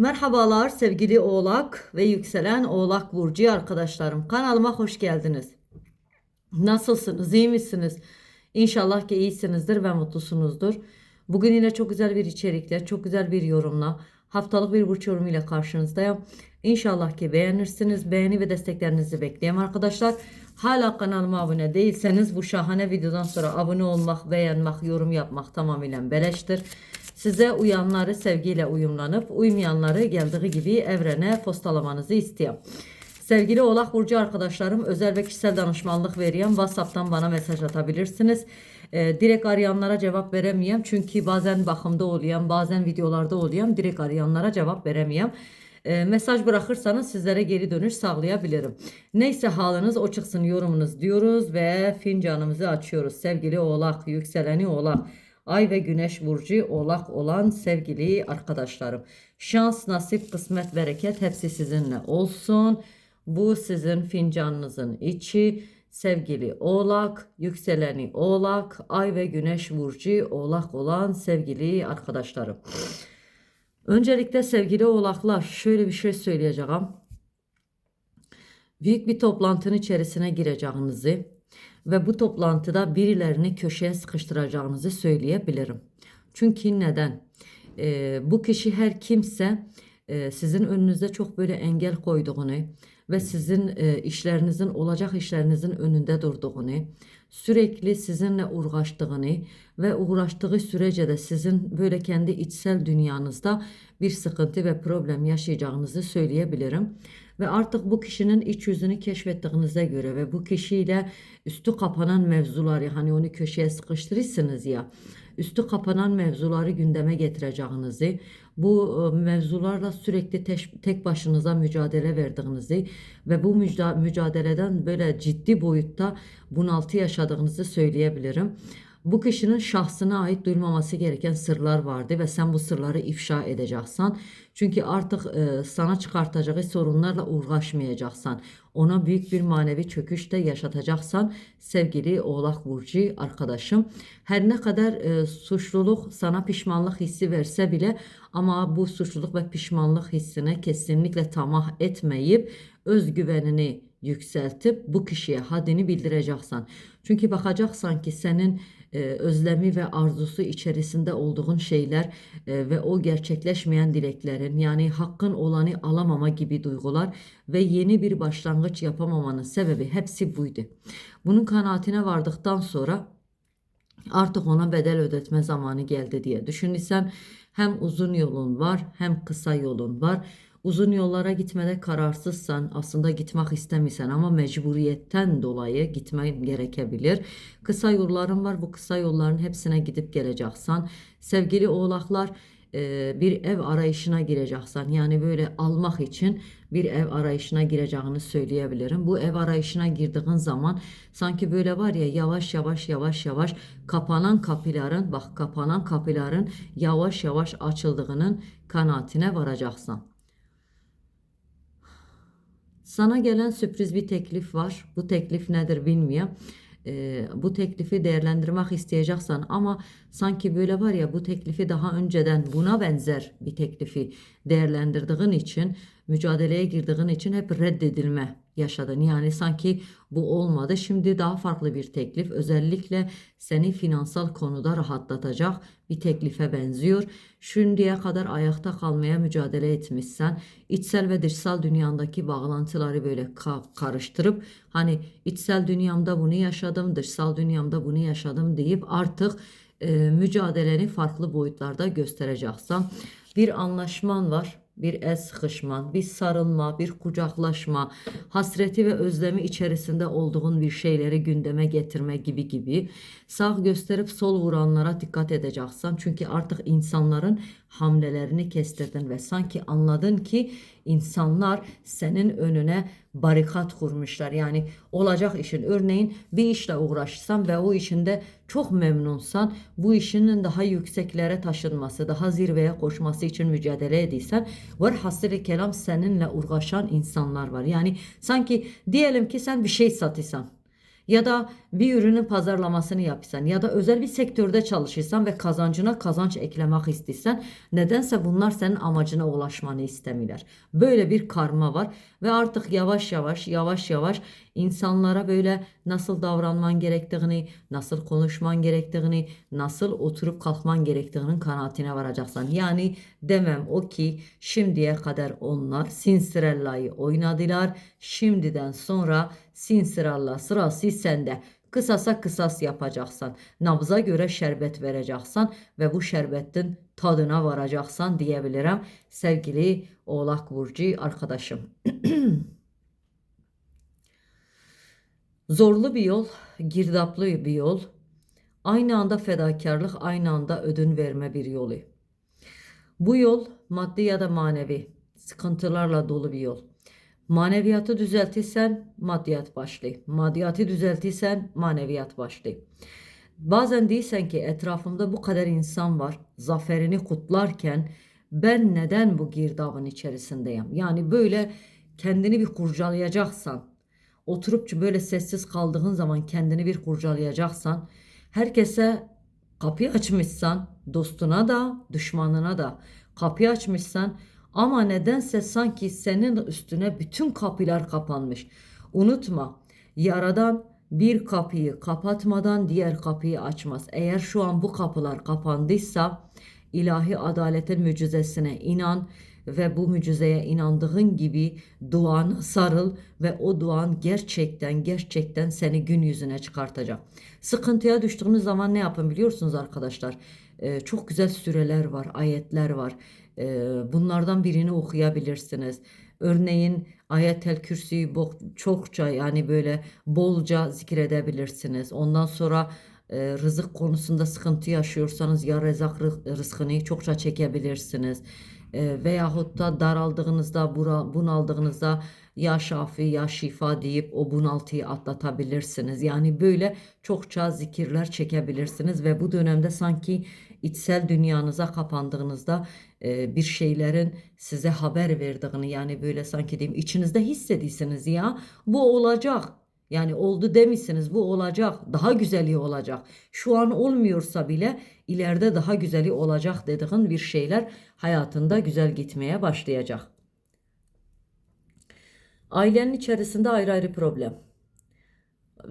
Merhabalar sevgili Oğlak ve yükselen Oğlak Burcu arkadaşlarım. Kanalıma hoş geldiniz. Nasılsınız? iyi misiniz? İnşallah ki iyisinizdir ve mutlusunuzdur. Bugün yine çok güzel bir içerikle, çok güzel bir yorumla, haftalık bir burç yorumu ile karşınızdayım. İnşallah ki beğenirsiniz. Beğeni ve desteklerinizi bekliyorum arkadaşlar. Hala kanalıma abone değilseniz bu şahane videodan sonra abone olmak, beğenmek, yorum yapmak tamamıyla beleştir. Size uyanları sevgiyle uyumlanıp uymayanları geldiği gibi evrene postalamanızı istiyorum. Sevgili Oğlak Burcu arkadaşlarım özel ve kişisel danışmanlık veriyorum. WhatsApp'tan bana mesaj atabilirsiniz. Ee, direkt arayanlara cevap veremiyorum. Çünkü bazen bakımda oluyorum, bazen videolarda oluyorum. Direkt arayanlara cevap veremiyorum. Ee, mesaj bırakırsanız sizlere geri dönüş sağlayabilirim. Neyse haliniz o çıksın yorumunuz diyoruz ve fincanımızı açıyoruz. Sevgili Oğlak, yükseleni Oğlak. Ay ve Güneş burcu Oğlak olan sevgili arkadaşlarım. Şans, nasip, kısmet, bereket hepsi sizinle olsun. Bu sizin fincanınızın içi. Sevgili Oğlak, yükseleni Oğlak, Ay ve Güneş burcu Oğlak olan sevgili arkadaşlarım. Öncelikle sevgili Oğlaklar şöyle bir şey söyleyeceğim. Büyük bir toplantının içerisine gireceğinizi ve bu toplantıda birilerini köşeye sıkıştıracağınızı söyleyebilirim. Çünkü neden? Ee, bu kişi her kimse e, sizin önünüze çok böyle engel koyduğunu ve sizin e, işlerinizin olacak işlerinizin önünde durduğunu, sürekli sizinle uğraştığını ve uğraştığı sürece de sizin böyle kendi içsel dünyanızda bir sıkıntı ve problem yaşayacağınızı söyleyebilirim. Ve artık bu kişinin iç yüzünü keşfettiğinize göre ve bu kişiyle üstü kapanan mevzuları hani onu köşeye sıkıştırırsınız ya üstü kapanan mevzuları gündeme getireceğinizi, bu e, mevzularla sürekli teş- tek başınıza mücadele verdiğinizi ve bu müca- mücadeleden böyle ciddi boyutta bunaltı yaşadığınızı söyleyebilirim. Bu kişinin şahsına ait duyulmaması gereken sırlar vardı ve sen bu sırları ifşa edeceksin. Çünkü artık e, sana çıkartacağı sorunlarla uğraşmayacaksan, ona büyük bir manevi çöküş de yaşatacaksan sevgili Oğlak Burcu arkadaşım. Her ne kadar e, suçluluk sana pişmanlık hissi verse bile ama bu suçluluk ve pişmanlık hissine kesinlikle tamah etmeyip özgüvenini yükseltip bu kişiye haddini bildireceksin. Çünkü bakacaksan ki senin e, özlemi ve arzusu içerisinde olduğun şeyler e, ve o gerçekleşmeyen dileklerin yani hakkın olanı alamama gibi duygular ve yeni bir başlangıç yapamamanın sebebi hepsi buydu. Bunun kanaatine vardıktan sonra artık ona bedel ödetme zamanı geldi diye düşünürsem hem uzun yolun var hem kısa yolun var. Uzun yollara gitmede kararsızsan, aslında gitmek istemiyorsan ama mecburiyetten dolayı gitmen gerekebilir. Kısa yolların var. Bu kısa yolların hepsine gidip geleceksen. Sevgili oğlaklar e, bir ev arayışına gireceksen yani böyle almak için bir ev arayışına gireceğini söyleyebilirim. Bu ev arayışına girdiğin zaman sanki böyle var ya yavaş yavaş yavaş yavaş kapanan kapıların bak kapanan kapıların yavaş yavaş açıldığının kanaatine varacaksın. Sana gelen sürpriz bir teklif var. Bu teklif nedir bilmiyorum. Ee, bu teklifi değerlendirmek isteyeceksen ama sanki böyle var ya bu teklifi daha önceden buna benzer bir teklifi değerlendirdiğin için mücadeleye girdiğin için hep reddedilme yaşadın. Yani sanki bu olmadı. Şimdi daha farklı bir teklif özellikle seni finansal konuda rahatlatacak bir teklife benziyor. Şimdiye kadar ayakta kalmaya mücadele etmişsen içsel ve dışsal dünyandaki bağlantıları böyle ka- karıştırıp hani içsel dünyamda bunu yaşadım, dışsal dünyamda bunu yaşadım deyip artık e, mücadeleni farklı boyutlarda göstereceksin. Bir anlaşman var bir el sıkışman, bir sarılma, bir kucaklaşma, hasreti ve özlemi içerisinde olduğun bir şeyleri gündeme getirme gibi gibi. Sağ gösterip sol vuranlara dikkat edeceksin. Çünkü artık insanların hamlelerini kestirdin ve sanki anladın ki insanlar senin önüne barikat kurmuşlar. Yani olacak işin örneğin bir işle uğraşsan ve o işinde çok memnunsan bu işinin daha yükseklere taşınması, daha zirveye koşması için mücadele ediysen var hasır kelam seninle uğraşan insanlar var. Yani sanki diyelim ki sen bir şey satıysan ya da bir ürünün pazarlamasını yapırsan ya da özel bir sektörde çalışırsan ve kazancına kazanç eklemek istiyorsan nedense bunlar senin amacına ulaşmanı istemiyorlar. Böyle bir karma var ve artık yavaş yavaş yavaş yavaş insanlara böyle nasıl davranman gerektiğini, nasıl konuşman gerektiğini, nasıl oturup kalkman gerektiğinin kanaatine varacaksın. Yani demem o ki şimdiye kadar onlar Sinsirella'yı oynadılar. Şimdiden sonra Sinsirella sırası sende. Kısasa kısas yapacaksan, nabza göre şerbet vereceksen ve bu şerbetin tadına varacaksan diyebilirim sevgili Oğlak Burcu arkadaşım. Zorlu bir yol, girdaplı bir yol. Aynı anda fedakarlık, aynı anda ödün verme bir yolu. Bu yol maddi ya da manevi sıkıntılarla dolu bir yol. Maneviyatı düzeltirsen maddiyat başlıyor. Maddiyatı düzeltirsen maneviyat başlıyor. Bazen değilsen ki etrafımda bu kadar insan var. Zaferini kutlarken ben neden bu girdabın içerisindeyim? Yani böyle kendini bir kurcalayacaksan, oturup böyle sessiz kaldığın zaman kendini bir kurcalayacaksan, herkese kapıyı açmışsan, dostuna da, düşmanına da kapıyı açmışsan ama nedense sanki senin üstüne bütün kapılar kapanmış. Unutma, yaradan bir kapıyı kapatmadan diğer kapıyı açmaz. Eğer şu an bu kapılar kapandıysa ilahi adaletin mucizesine inan ve bu mucizeye inandığın gibi duana sarıl ve o duan gerçekten gerçekten seni gün yüzüne çıkartacak. Sıkıntıya düştüğünüz zaman ne yapın biliyorsunuz arkadaşlar? Ee, çok güzel süreler var, ayetler var. Ee, bunlardan birini okuyabilirsiniz. Örneğin Ayetel Kürsi'yi çokça yani böyle bolca zikredebilirsiniz. Ondan sonra e, rızık konusunda sıkıntı yaşıyorsanız ya rezak rı- rızkını çokça çekebilirsiniz. E, veyahut da daraldığınızda, bunaldığınızda ya şafi ya şifa deyip o bunaltıyı atlatabilirsiniz. Yani böyle çokça zikirler çekebilirsiniz ve bu dönemde sanki içsel dünyanıza kapandığınızda e, bir şeylerin size haber verdiğini yani böyle sanki diyeyim içinizde hissediyorsunuz ya bu olacak. Yani oldu demişsiniz bu olacak daha güzeli olacak. Şu an olmuyorsa bile ileride daha güzeli olacak dediğin bir şeyler hayatında güzel gitmeye başlayacak. Ailenin içerisinde ayrı ayrı problem.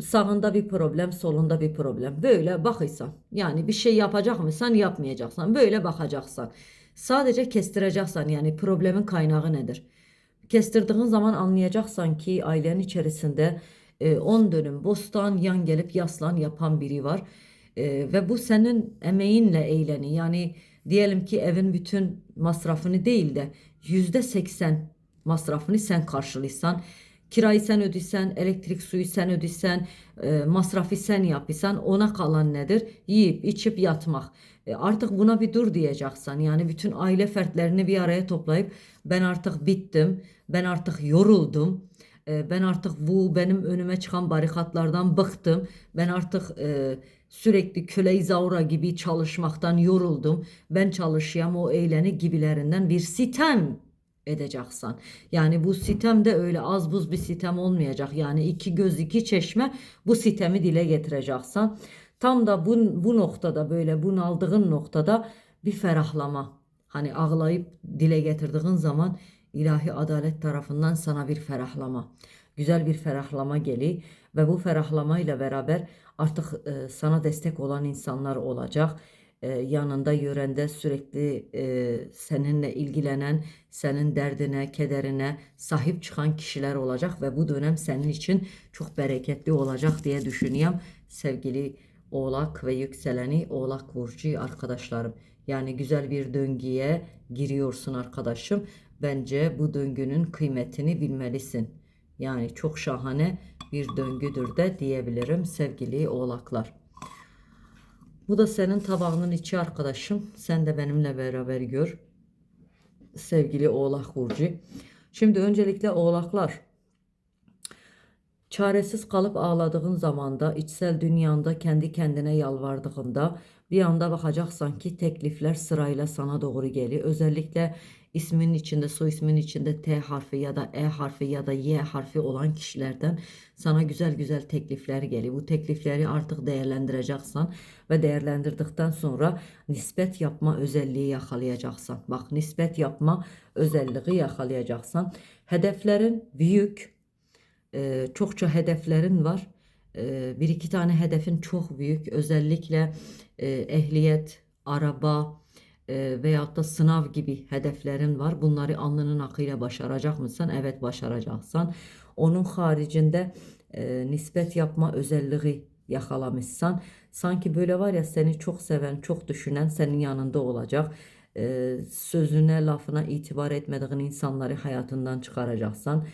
Sağında bir problem, solunda bir problem. Böyle bakıysan, yani bir şey yapacak mısın, yapmayacaksan, böyle bakacaksan. Sadece kestireceksen yani problemin kaynağı nedir? Kestirdiğin zaman anlayacaksan ki ailenin içerisinde 10 dönüm bostan yan gelip yaslan yapan biri var. E, ve bu senin emeğinle eğleni. Yani diyelim ki evin bütün masrafını değil de yüzde seksen masrafını sen karşılıysan, kirayı sen ödüysen, elektrik suyu sen ödüysen, e, masrafı sen yapıysan ona kalan nedir? Yiyip içip yatmak. E, artık buna bir dur diyeceksen yani bütün aile fertlerini bir araya toplayıp ben artık bittim, ben artık yoruldum. E, Ben artık bu benim önüme çıkan barikatlardan bıktım. Ben artık e, sürekli köle izaura gibi çalışmaktan yoruldum. Ben çalışayım o eğleni gibilerinden bir sitem edeceksen. Yani bu sitem de öyle az buz bir sitem olmayacak. Yani iki göz iki çeşme bu sitemi dile getireceksen. Tam da bu, bu noktada böyle bunaldığın noktada bir ferahlama. Hani ağlayıp dile getirdiğin zaman ilahi adalet tarafından sana bir ferahlama. Güzel bir ferahlama geliyor ve bu ferahlamayla beraber artık e, sana destek olan insanlar olacak e, yanında yörende sürekli e, seninle ilgilenen, senin derdine, kederine sahip çıkan kişiler olacak ve bu dönem senin için çok bereketli olacak diye düşünüyorum sevgili Oğlak ve yükseleni Oğlak Burcu arkadaşlarım. Yani güzel bir döngüye giriyorsun arkadaşım. Bence bu döngünün kıymetini bilmelisin. Yani çok şahane bir döngüdür de diyebilirim sevgili oğlaklar. Bu da senin tabağının içi arkadaşım. Sen de benimle beraber gör. Sevgili Oğlak Burcu. Şimdi öncelikle Oğlaklar. Çaresiz kalıp ağladığın zamanda, içsel dünyanda kendi kendine yalvardığında Bir anda bakacaksan ki teklifler sırayla sana doğru geliyor. Özellikle isminin içinde, soy isminin içinde T harfi ya da E harfi ya da Y harfi olan kişilerden sana güzel güzel teklifler geliyor. Bu teklifleri artık değerlendireceksen ve değerlendirdikten sonra nispet yapma özelliği yakalayacaksan. Bak nispet yapma özelliği yakalayacaksan. Hedeflerin büyük, e, çokça hedeflerin var. E, bir iki tane hedefin çok büyük. Özellikle e, ehliyet, araba e, veyahut da sınav gibi hedeflerin var. Bunları alnının akıyla başaracak mısın? Evet başaracaksan. Onun haricinde e, nispet yapma özelliği yakalamışsan sanki böyle var ya seni çok seven, çok düşünen senin yanında olacak. E, sözüne, lafına itibar etmediğin insanları hayatından çıkaracaksan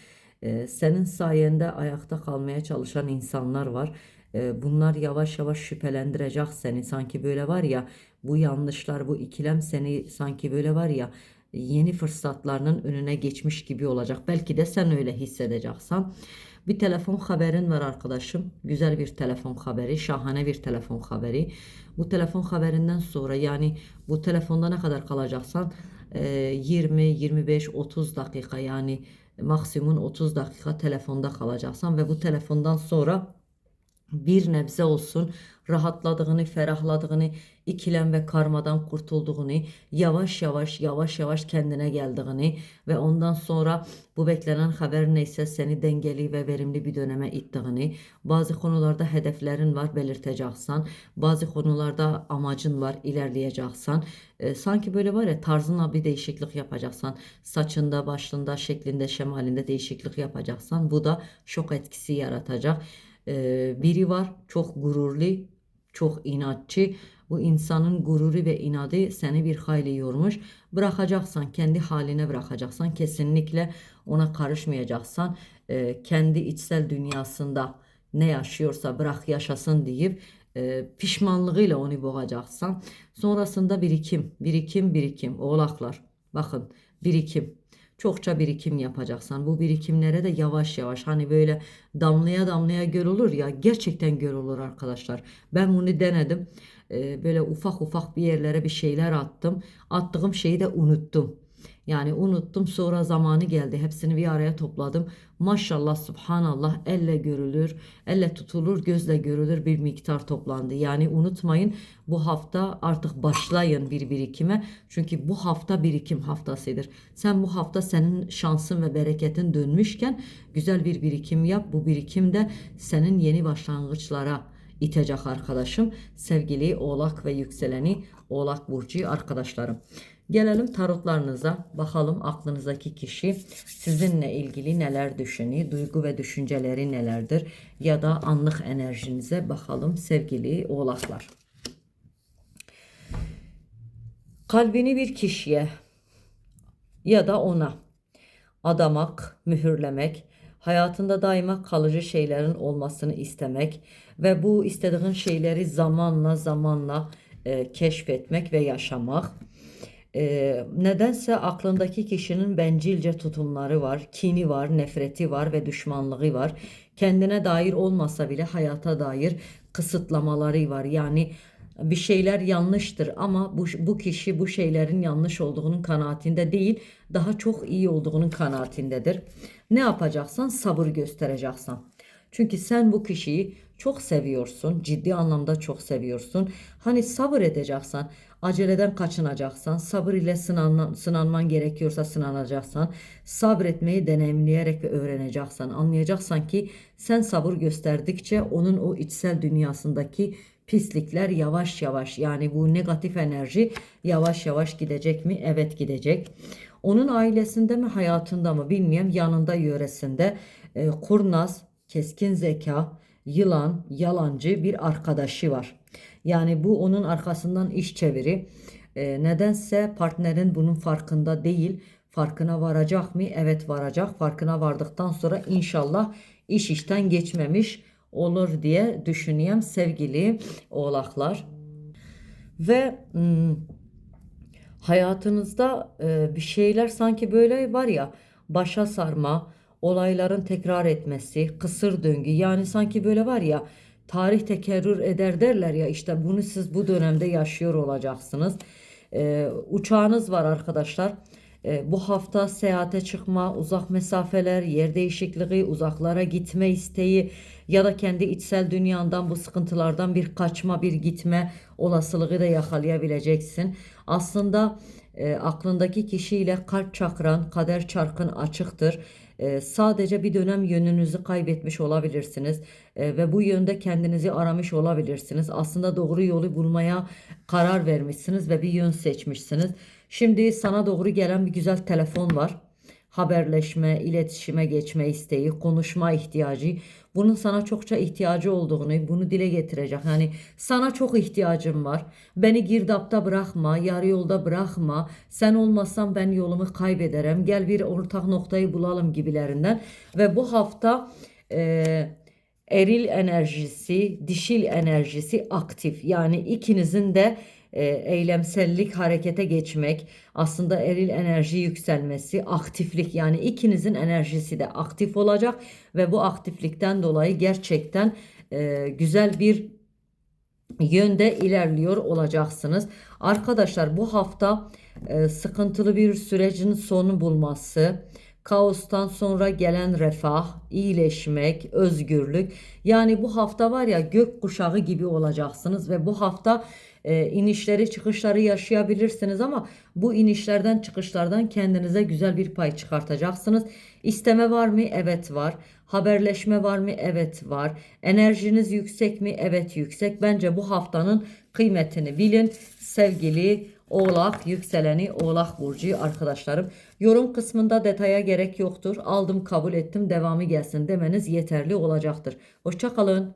e, senin sayende ayakta kalmaya çalışan insanlar var. E, bunlar yavaş yavaş şüphelendirecek seni. Sanki böyle var ya bu yanlışlar, bu ikilem seni sanki böyle var ya yeni fırsatlarının önüne geçmiş gibi olacak. Belki de sen öyle hissedeceksin. Bir telefon haberin var arkadaşım. Güzel bir telefon haberi, şahane bir telefon haberi. Bu telefon haberinden sonra yani bu telefonda ne kadar kalacaksan e, 20, 25, 30 dakika yani maksimum 30 dakika telefonda kalacaksan ve bu telefondan sonra bir nebze olsun rahatladığını, ferahladığını, ikilem ve karmadan kurtulduğunu, yavaş yavaş yavaş yavaş kendine geldiğini ve ondan sonra bu beklenen haber neyse seni dengeli ve verimli bir döneme ittiğini, bazı konularda hedeflerin var belirteceksen, bazı konularda amacın var ilerleyeceksen, e, sanki böyle var ya tarzına bir değişiklik yapacaksan, saçında, başında, şeklinde, şemalinde değişiklik yapacaksan bu da şok etkisi yaratacak. Biri var çok gururlu, çok inatçı. Bu insanın gururu ve inadı seni bir hayli yormuş. Bırakacaksan, kendi haline bırakacaksan, kesinlikle ona karışmayacaksan, kendi içsel dünyasında ne yaşıyorsa bırak yaşasın deyip pişmanlığıyla onu boğacaksan, sonrasında birikim, birikim, birikim, oğlaklar. Bakın, birikim çokça birikim yapacaksan bu birikimlere de yavaş yavaş hani böyle damlaya damlaya göl olur ya gerçekten göl olur arkadaşlar. Ben bunu denedim. Ee, böyle ufak ufak bir yerlere bir şeyler attım. Attığım şeyi de unuttum. Yani unuttum sonra zamanı geldi. Hepsini bir araya topladım. Maşallah subhanallah elle görülür, elle tutulur, gözle görülür bir miktar toplandı. Yani unutmayın bu hafta artık başlayın bir birikime. Çünkü bu hafta birikim haftasıdır. Sen bu hafta senin şansın ve bereketin dönmüşken güzel bir birikim yap. Bu birikim de senin yeni başlangıçlara itecek arkadaşım. Sevgili Oğlak ve yükseleni Oğlak Burcu arkadaşlarım. Gelelim tarotlarınıza. Bakalım aklınızdaki kişi sizinle ilgili neler düşünüyor, duygu ve düşünceleri nelerdir ya da anlık enerjinize bakalım sevgili oğlaklar. Kalbini bir kişiye ya da ona adamak, mühürlemek, hayatında daima kalıcı şeylerin olmasını istemek ve bu istediğin şeyleri zamanla zamanla e, keşfetmek ve yaşamak ee, nedense aklındaki kişinin bencilce tutumları var, kini var, nefreti var ve düşmanlığı var. Kendine dair olmasa bile hayata dair kısıtlamaları var. Yani bir şeyler yanlıştır ama bu, bu kişi bu şeylerin yanlış olduğunun kanaatinde değil, daha çok iyi olduğunun kanaatindedir. Ne yapacaksan sabır göstereceksin. Çünkü sen bu kişiyi çok seviyorsun. Ciddi anlamda çok seviyorsun. Hani sabır edeceksen, aceleden kaçınacaksan, sabır ile sınan, sınanman gerekiyorsa sınanacaksan, sabretmeyi deneyimleyerek ve öğreneceksen, anlayacaksan ki sen sabır gösterdikçe onun o içsel dünyasındaki pislikler yavaş yavaş yani bu negatif enerji yavaş yavaş gidecek mi? Evet gidecek. Onun ailesinde mi hayatında mı bilmiyorum yanında yöresinde e, kurnaz, keskin zeka, yılan, yalancı bir arkadaşı var. Yani bu onun arkasından iş çeviri. E, nedense partnerin bunun farkında değil. Farkına varacak mı? Evet varacak. Farkına vardıktan sonra inşallah iş işten geçmemiş olur diye düşünüyorum sevgili oğlaklar. Ve hmm, hayatınızda e, bir şeyler sanki böyle var ya başa sarma, olayların tekrar etmesi, kısır döngü yani sanki böyle var ya tarih tekerrür eder derler ya işte bunu siz bu dönemde yaşıyor olacaksınız. Ee, uçağınız var arkadaşlar. Ee, bu hafta seyahate çıkma, uzak mesafeler, yer değişikliği, uzaklara gitme isteği ya da kendi içsel dünyandan bu sıkıntılardan bir kaçma, bir gitme olasılığı da yakalayabileceksin. Aslında e, aklındaki kişiyle kalp çakran, kader çarkın açıktır. E, sadece bir dönem yönünüzü kaybetmiş olabilirsiniz E, ve bu yönde kendinizi aramış olabilirsiniz. Aslında doğru yolu bulmaya karar vermişsiniz ve bir yön seçmişsiniz. Şimdi sana doğru gelen bir güzel telefon var haberleşme, iletişime geçme isteği, konuşma ihtiyacı. Bunun sana çokça ihtiyacı olduğunu, bunu dile getirecek. Yani sana çok ihtiyacım var. Beni girdapta bırakma, yarı yolda bırakma. Sen olmazsan ben yolumu kaybederim. Gel bir ortak noktayı bulalım gibilerinden. Ve bu hafta e, eril enerjisi, dişil enerjisi aktif. Yani ikinizin de e, eylemsellik harekete geçmek, aslında eril enerji yükselmesi, aktiflik yani ikinizin enerjisi de aktif olacak ve bu aktiflikten dolayı gerçekten e, güzel bir yönde ilerliyor olacaksınız. Arkadaşlar bu hafta e, sıkıntılı bir sürecin sonu bulması, kaostan sonra gelen refah, iyileşmek, özgürlük. Yani bu hafta var ya gök kuşağı gibi olacaksınız ve bu hafta e, inişleri çıkışları yaşayabilirsiniz ama bu inişlerden çıkışlardan kendinize güzel bir pay çıkartacaksınız. İsteme var mı? Evet var. Haberleşme var mı? Evet var. Enerjiniz yüksek mi? Evet yüksek. Bence bu haftanın kıymetini bilin. Sevgili Oğlak yükseleni Oğlak Burcu arkadaşlarım. Yorum kısmında detaya gerek yoktur. Aldım kabul ettim devamı gelsin demeniz yeterli olacaktır. Hoşçakalın.